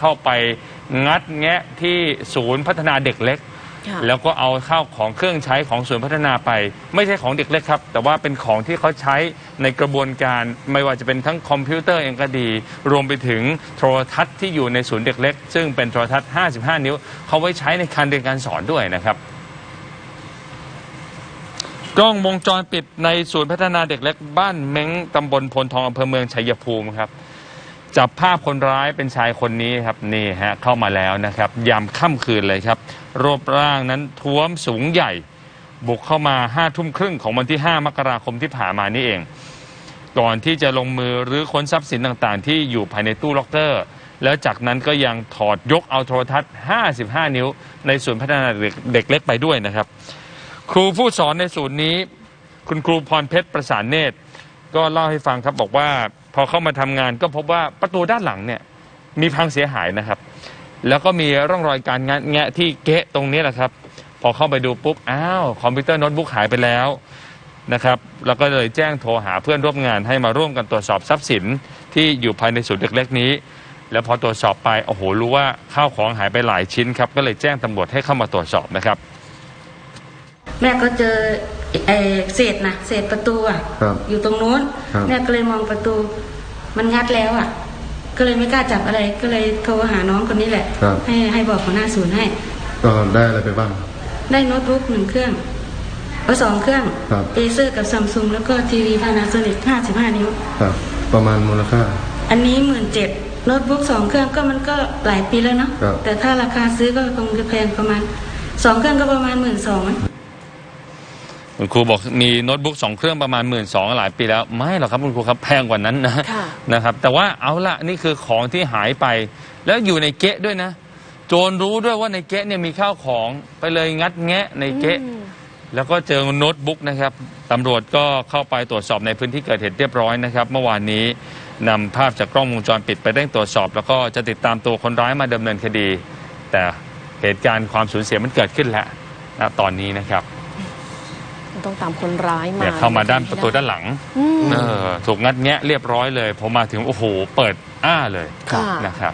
เข้าไปงัดแงะที่ศูนย์พัฒนาเด็กเล็ก ค่ะแล้วก็เอาข้าวของเครื่องใช้ของศูนย์พัฒนาไป ไม่ใช่ของเด็กเล็กครับ แต่ว่าเป็นของที่เขาใช้ในกระบวนการไม่ว่าจะเป็นทั้งคอมพิวเตอร์เองก็ดี รวมไปถึงโทรทัศน์ที่อยู่ในศูนย์เด็กเล็ก ซึ่งเป็นโทรทัศน์ 55 นิ้ว เขาไว้ใช้ในการเรียนการสอนด้วยนะครับ กล้องวงจรปิดในศูนย์พัฒนาเด็กเล็กบ้านเม้งตำบลพลทองอำเภอเมืองชัยภูมิครับ จับภาพคนร้ายเป็นชายคนนี้ครับนี่ฮะเข้ามาแล้วนะครับ ยามค่ำคืนเลยครับรูปร่างนั้นท้วมสูงใหญ่ บุกเข้ามาห้าทุ่มครึ่งของวันที่ 5 มกราคมที่ผ่านมานี่เอง ก่อนที่จะลงมือรื้อค้นทรัพย์สินต่างๆ ที่อยู่ภายในตู้ล็อกเกอร์ แล้วจากนั้นก็ยังถอดยกเอาโทรทัศน์ 55 นิ้ว ในศูนย์พัฒนาเด็กเด็กเล็กไปด้วยนะครับ ครูผู้สอนในศูนย์นี้ คุณครูพรเพชรประสานเนตร ก็เล่าให้ฟังครับบอกว่าพอเข้ามาทำงานก็พบว่าประตูด้านหลังเนี่ยมีพังเสียหายนะครับ แล้วก็มีร่องรอยการงัดแงะที่เกะตรงนี้แหละครับ พอเข้าไปดูปุ๊บอ้าวคอมพิวเตอร์โน้ตบุ๊กหายไปแล้วนะครับแล้วก็เลยแจ้งโทรหาเพื่อนร่วมงานให้มาร่วมกันตรวจสอบทรัพย์สินที่อยู่ภายในศูนย์เด็กเล็กนี้ แล้วพอตรวจสอบไปโอ้โหรู้ว่าข้าวของหายไปหลายชิ้นครับก็เลยแจ้งตำรวจให้เข้ามาตรวจสอบนะครับ แม่ก็เจอไอ้เศษนะเศษประตูอะครับอยู่ตรงนู้นครับ แม่ก็เลยมองประตู มันงัดแล้วอะ ก็เลยไม่กล้าจับอะไรก็เลยโทรหาน้องคนนี้แหละ ครับ ให้ให้บอกหัวหน้าศูนย์ให้ ก็ได้อะไรไปบ้าง ได้โน้ตบุ๊กหนึ่งเครื่องเอาสองเครื่องครับ เอเซอร์กับซัมซุงแล้วก็ทีวีพานาโซนิกห้าสิบห้านิ้ว ครับ ประมาณมูลค่า อันนี้หมื่นเจ็ดโน้ตบุ๊กสองเครื่องก็มันก็หลายปีแล้วเนาะครับ แต่ถ้าราคาซื้อก็คงจะแพงประมาณสองเครื่องก็ประมาณหมื่นสอง คุณครูบอกมีโน้ตบุ๊กสองเครื่องประมาณหมื่นสองหลายปีแล้ว ไม่หรอกครับคุณครูครับแพงกว่านั้นนะค่ะนะครับ แต่ว่าเอาละนี่คือของที่หายไป แล้วอยู่ในเก๊ะด้วยนะ โจรรู้ด้วยว่าในเก๊ะเนี่ยมีข้าวของไปเลยงัดแงะในเก๊ะ อืม แล้วก็เจอโน้ตบุ๊กนะครับตำรวจก็เข้าไปตรวจสอบในพื้นที่เกิดเหตุเรียบร้อยนะครับ เมื่อวานนี้นำภาพจากกล้องวงจรปิดไปเร่งตรวจสอบ แล้วก็จะติดตามตัวคนร้ายมาดำเนินคดี แต่เหตุการณ์ความสูญเสียมันเกิดขึ้นแล้วนะตอนนี้นะครับ ต้องตามคนร้ายมาเนี่ยเข้ามาด้านประตูด้านหลังอืมเออถูกงัดแงะเรียบร้อยเลยพอมาถึงโอ้โหเปิดอ้าเลยค่ะนะครับ